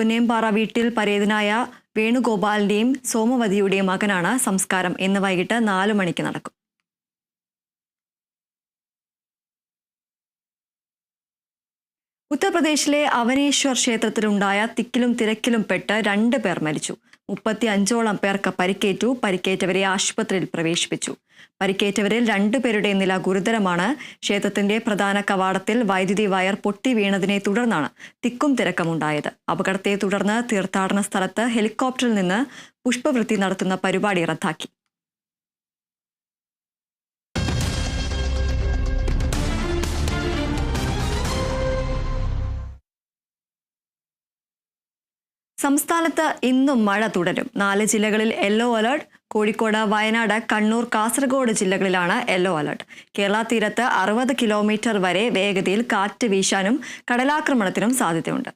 പുന്നേമ്പാറ വീട്ടിൽ പരേതനായ വേണുഗോപാലിന്റെയും സോമവതിയുടെയും മകനാണ് സംസ്കാരം ഇന്ന് വൈകിട്ട് നാലു മണിക്ക് നടക്കും. ഉത്തർപ്രദേശിലെ അവനേശ്വർ ക്ഷേത്രത്തിലുണ്ടായ തിക്കിലും തിരക്കിലും പെട്ട് രണ്ട് പേർ മരിച്ചു. മുപ്പത്തി അഞ്ചോളം പേർക്ക് പരിക്കേറ്റു. പരിക്കേറ്റവരെ ആശുപത്രിയിൽ പ്രവേശിപ്പിച്ചു. പരിക്കേറ്റവരിൽ രണ്ടുപേരുടെ നില ഗുരുതരമാണ്. ക്ഷേത്രത്തിന്റെ പ്രധാന കവാടത്തിൽ വൈദ്യുതി വയർ പൊട്ടി വീണതിനെ തുടർന്നാണ് തിക്കും തിരക്കമുണ്ടായത്. അപകടത്തെ തുടർന്ന് തീർത്ഥാടന സ്ഥലത്ത് ഹെലികോപ്റ്ററിൽ നിന്ന് പുഷ്പവൃത്തി നടത്തുന്ന പരിപാടി റദ്ദാക്കി. സംസ്ഥാനത്ത് ഇന്നും മഴ തുടരും. നാല് ജില്ലകളിൽ യെല്ലോ അലർട്ട്. കോഴിക്കോട് വയനാട് കണ്ണൂർ കാസർഗോഡ് ജില്ലകളിലാണ് യെല്ലോ അലർട്ട്. കേരള തീരത്ത് അറുപത് കിലോമീറ്റർ വരെ വേഗതയിൽ കാറ്റ് വീശാനും കടലാക്രമണത്തിനും സാധ്യതയുണ്ട്.